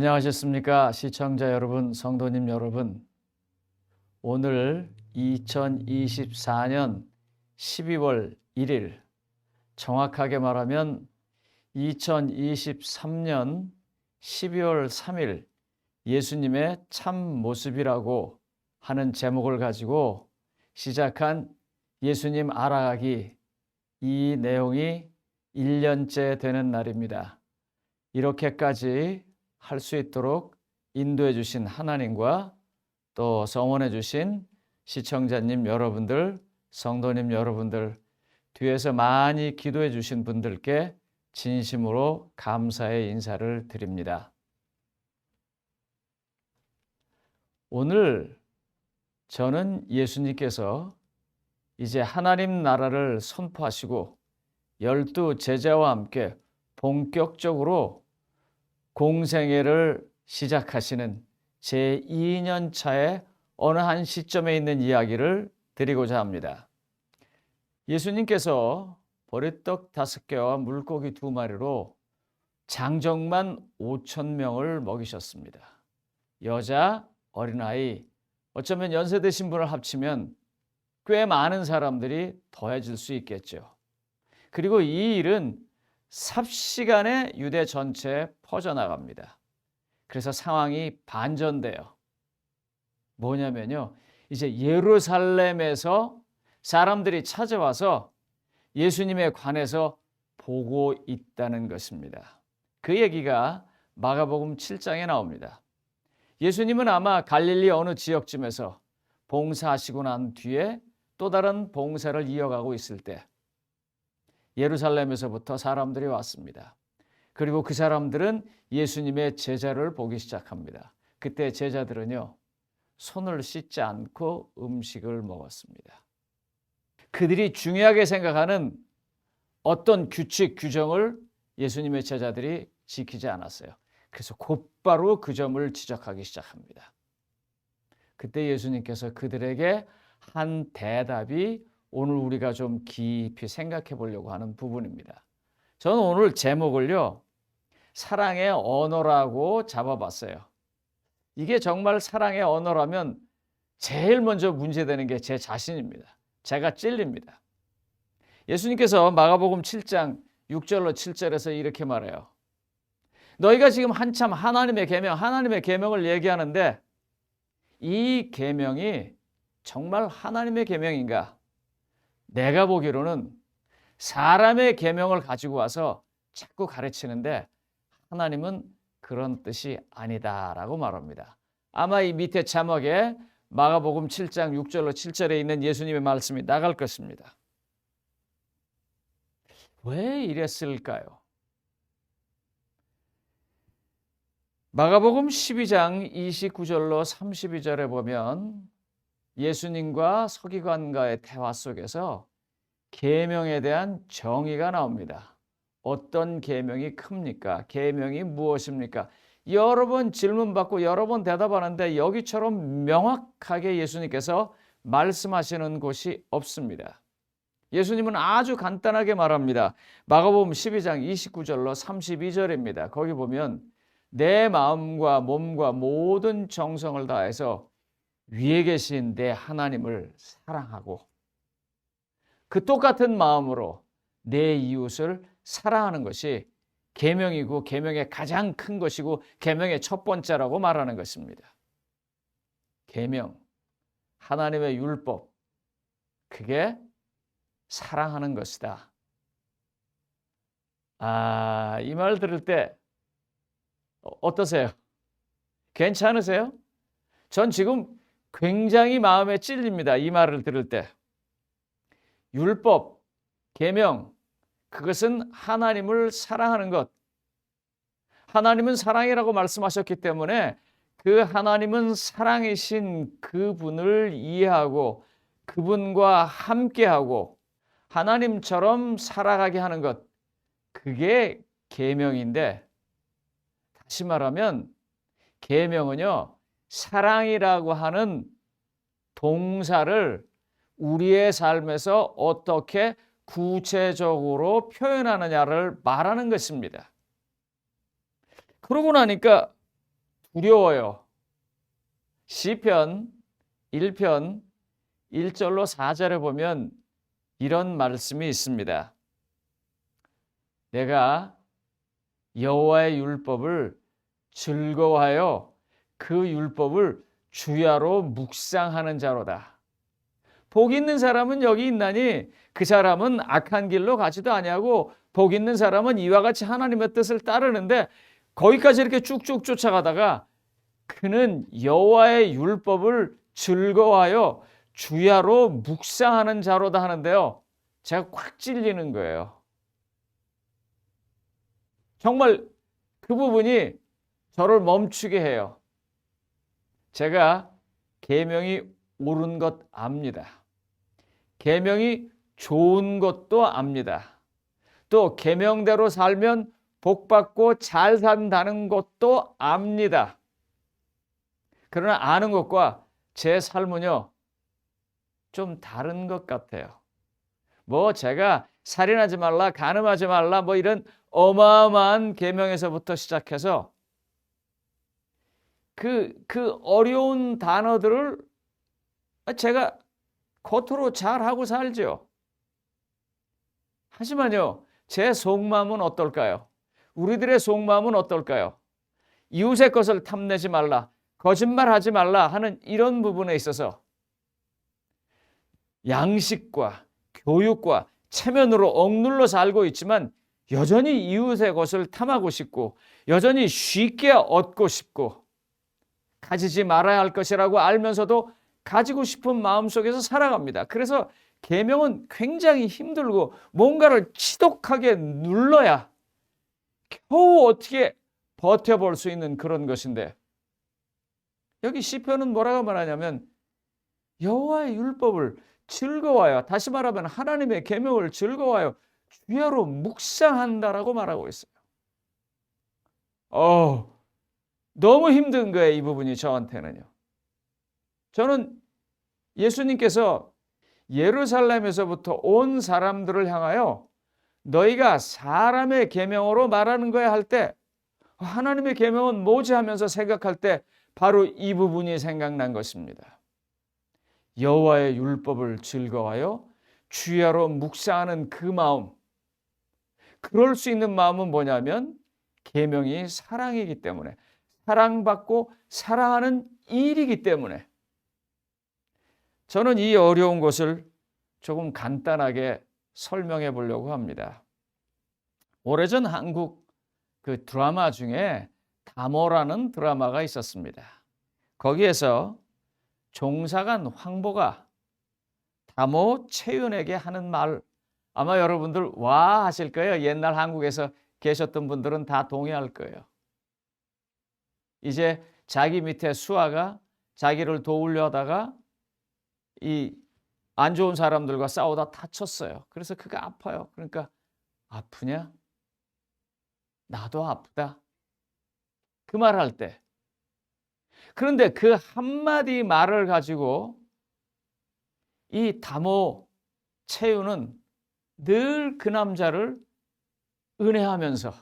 안녕하셨습니까? 시청자 여러분, 성도님 여러분. 오늘 2024년 12월 1일, 정확하게 말하면 2023년 12월 3일 예수님의 참 모습이라고 하는 제목을 가지고 시작한 예수님 알아가기 이 내용이 1년째 되는 날입니다. 이렇게까지 할 수 있도록 인도해 주신 하나님과 또 성원해 주신 시청자님 여러분들, 성도님 여러분들, 뒤에서 많이 기도해 주신 분들께 진심으로 감사의 인사를 드립니다. 오늘 저는 예수님께서 이제 하나님 나라를 선포하시고 열두 제자와 함께 본격적으로 공생애를 시작하시는 제 2년 차의 어느 한 시점에 있는 이야기를 드리고자 합니다. 예수님께서 보리떡 다섯 개와 물고기 두 마리로 장정만 5천 명을 먹이셨습니다. 여자, 어린아이, 어쩌면 연세 드신 분을 합치면 꽤 많은 사람들이 더해질 수 있겠죠. 그리고 이 일은 삽시간에 유대 전체에 퍼져나갑니다. 그래서 상황이 반전돼요. 뭐냐면요. 이제 예루살렘에서 사람들이 찾아와서 예수님에 관해서 보고 있다는 것입니다. 그 얘기가 마가복음 7장에 나옵니다. 예수님은 아마 갈릴리 어느 지역쯤에서 봉사하시고 난 뒤에 또 다른 봉사를 이어가고 있을 때 예루살렘에서부터 사람들이 왔습니다. 그리고 그 사람들은 예수님의 제자를 보기 시작합니다. 그때 제자들은요, 손을 씻지 않고 음식을 먹었습니다. 그들이 중요하게 생각하는 어떤 규칙, 규정을 예수님의 제자들이 지키지 않았어요. 그래서 곧바로 그 점을 지적하기 시작합니다. 그때 예수님께서 그들에게 한 대답이 오늘 우리가 좀 깊이 생각해 보려고 하는 부분입니다. 저는 오늘 제목을요, 사랑의 언어라고 잡아봤어요. 이게 정말 사랑의 언어라면 제일 먼저 문제되는 게 제 자신입니다. 제가 찔립니다. 예수님께서 마가복음 7장 6절로 7절에서 이렇게 말해요. 너희가 지금 한참 하나님의 계명, 하나님의 계명을 얘기하는데 이 계명이 정말 하나님의 계명인가? 내가 보기로는 사람의 계명을 가지고 와서 자꾸 가르치는데 하나님은 그런 뜻이 아니다라고 말합니다. 아마 이 밑에 자막에 마가복음 7장 6절로 7절에 있는 예수님의 말씀이 나갈 것입니다. 왜 이랬을까요? 마가복음 12장 29절로 32절에 보면 예수님과 서기관과의 대화 속에서 계명에 대한 정의가 나옵니다. 어떤 계명이 큽니까? 계명이 무엇입니까? 여러 번 질문 받고 여러 번 대답하는데 여기처럼 명확하게 예수님께서 말씀하시는 곳이 없습니다. 예수님은 아주 간단하게 말합니다. 마가복음 12장 29절로 32절입니다. 거기 보면 내 마음과 몸과 모든 정성을 다해서 위에 계신 내 하나님을 사랑하고 그 똑같은 마음으로 내 이웃을 사랑하는 것이 계명이고 계명의 가장 큰 것이고 계명의 첫 번째라고 말하는 것입니다. 계명 하나님의 율법 그게 사랑하는 것이다. 아, 이 말 들을 때 어, 어떠세요? 괜찮으세요? 전 지금 굉장히 마음에 찔립니다. 이 말을 들을 때. 율법, 계명, 그것은 하나님을 사랑하는 것. 하나님은 사랑이라고 말씀하셨기 때문에 그 하나님은 사랑이신 그분을 이해하고 그분과 함께하고 하나님처럼 살아가게 하는 것. 그게 계명인데 다시 말하면 계명은요. 사랑이라고 하는 동사를 우리의 삶에서 어떻게 구체적으로 표현하느냐를 말하는 것입니다. 그러고 나니까 두려워요. 시편 1편 1절로 4절에 보면 이런 말씀이 있습니다. 내가 여호와의 율법을 즐거워하여 그 율법을 주야로 묵상하는 자로다. 복 있는 사람은 여기 있나니 그 사람은 악한 길로 가지도 아니하고 복 있는 사람은 이와 같이 하나님의 뜻을 따르는데 거기까지 이렇게 쭉쭉 쫓아가다가 그는 여호와의 율법을 즐거워하여 주야로 묵상하는 자로다 하는데요. 제가 꽉 찔리는 거예요. 정말 그 부분이 저를 멈추게 해요. 제가 계명이 옳은 것 압니다. 계명이 좋은 것도 압니다. 또 계명대로 살면 복 받고 잘 산다는 것도 압니다. 그러나 아는 것과 제 삶은요, 좀 다른 것 같아요. 뭐 제가 살인하지 말라, 간음하지 말라, 뭐 이런 어마어마한 계명에서부터 시작해서 그, 그 어려운 단어들을 제가 겉으로 잘하고 살죠. 하지만요, 제 속마음은 어떨까요? 우리들의 속마음은 어떨까요? 이웃의 것을 탐내지 말라, 거짓말하지 말라 하는 이런 부분에 있어서 양식과 교육과 체면으로 억눌러 살고 있지만 여전히 이웃의 것을 탐하고 싶고 여전히 쉽게 얻고 싶고 가지지 말아야 할 것이라고 알면서도 가지고 싶은 마음 속에서 살아갑니다. 그래서 계명은 굉장히 힘들고 뭔가를 지독하게 눌러야 겨우 어떻게 버텨볼 수 있는 그런 것인데 여기 시편은 뭐라고 말하냐면 여호와의 율법을 즐거워요. 다시 말하면 하나님의 계명을 즐거워요. 주야로 묵상한다라고 말하고 있어요. 어, 너무 힘든 거예요, 이 부분이 저한테는요. 저는 예수님께서 예루살렘에서부터 온 사람들을 향하여 너희가 사람의 계명으로 말하는 거야 할 때 하나님의 계명은 뭐지 하면서 생각할 때 바로 이 부분이 생각난 것입니다. 여호와의 율법을 즐거워하여 주야로 묵상하는 그 마음. 그럴 수 있는 마음은 뭐냐면 계명이 사랑이기 때문에 사랑받고 사랑하는 일이기 때문에 저는 이 어려운 것을 조금 간단하게 설명해 보려고 합니다. 오래전 한국 그 드라마 중에 다모라는 드라마가 있었습니다. 거기에서 종사관 황보가 다모 채윤에게 하는 말 아마 여러분들 와 하실 거예요. 옛날 한국에서 계셨던 분들은 다 동의할 거예요. 이제 자기 밑에 수아가 자기를 도우려 하다가 이 안 좋은 사람들과 싸우다 다쳤어요. 그래서 그가 아파요. 그러니까 아프냐? 나도 아프다. 그 말 할 때. 그런데 그 한마디 말을 가지고 이 다모 채유는 늘 그 남자를 은혜하면서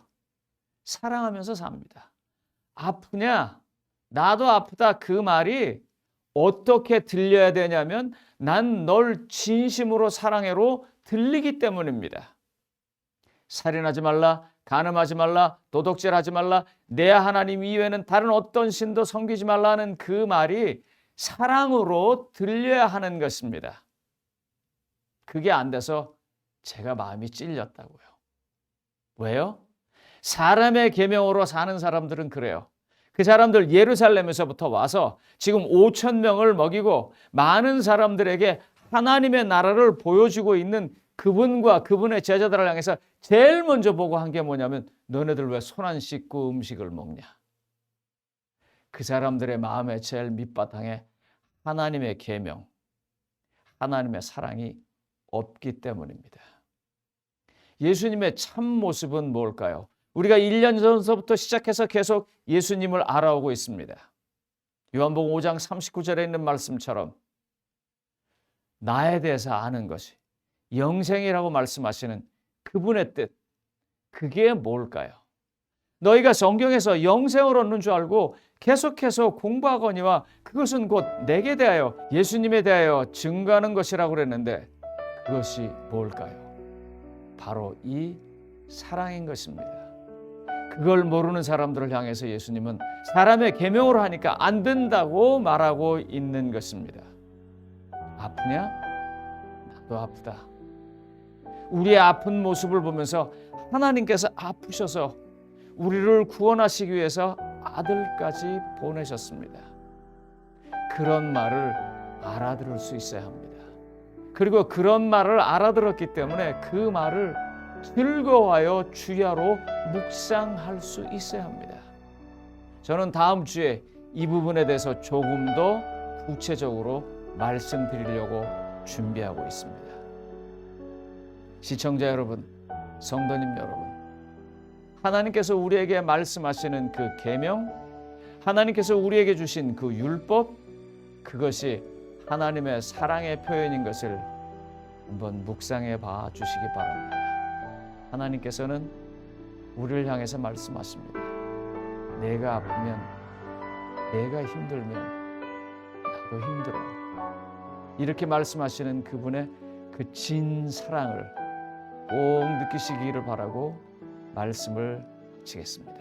사랑하면서 삽니다. 아프냐? 나도 아프다. 그 말이 어떻게 들려야 되냐면 난 널 진심으로 사랑해로 들리기 때문입니다. 살인하지 말라, 간음하지 말라, 도덕질하지 말라, 내 하나님 이외에는 다른 어떤 신도 섬기지 말라는 그 말이 사랑으로 들려야 하는 것입니다. 그게 안 돼서 제가 마음이 찔렸다고요. 왜요? 사람의 계명으로 사는 사람들은 그래요. 그 사람들 예루살렘에서부터 와서 지금 5천 명을 먹이고 많은 사람들에게 하나님의 나라를 보여주고 있는 그분과 그분의 제자들을 향해서 제일 먼저 보고 한 게 뭐냐면 너네들 왜 손 안 씻고 음식을 먹냐? 그 사람들의 마음의 제일 밑바탕에 하나님의 계명, 하나님의 사랑이 없기 때문입니다. 예수님의 참 모습은 뭘까요? 우리가 1년 전서부터 시작해서 계속 예수님을 알아오고 있습니다. 요한복음 5장 39절에 있는 말씀처럼 나에 대해서 아는 것이 영생이라고 말씀하시는 그분의 뜻 그게 뭘까요? 너희가 성경에서 영생을 얻는 줄 알고 계속해서 공부하거니와 그것은 곧 내게 대하여 예수님에 대하여 증거하는 것이라고 그랬는데 그것이 뭘까요? 바로 이 사랑인 것입니다. 그걸 모르는 사람들을 향해서 예수님은 사람의 계명으로 하니까 안 된다고 말하고 있는 것입니다. 아프냐? 나도 아프다. 우리의 아픈 모습을 보면서 하나님께서 아프셔서 우리를 구원하시기 위해서 아들까지 보내셨습니다. 그런 말을 알아들을 수 있어야 합니다. 그리고 그런 말을 알아들었기 때문에 그 말을 즐거워하여 주야로 묵상할 수 있어야 합니다. 저는 다음 주에 이 부분에 대해서 조금 더 구체적으로 말씀드리려고 준비하고 있습니다. 시청자 여러분, 성도님 여러분, 하나님께서 우리에게 말씀하시는 그 계명, 하나님께서 우리에게 주신 그 율법, 그것이 하나님의 사랑의 표현인 것을 한번 묵상해 봐 주시기 바랍니다. 하나님께서는 우리를 향해서 말씀하십니다. 내가 아프면, 내가 힘들면 나도 힘들어. 이렇게 말씀하시는 그분의 그 진 사랑을 꼭 느끼시기를 바라고 말씀을 마치겠습니다.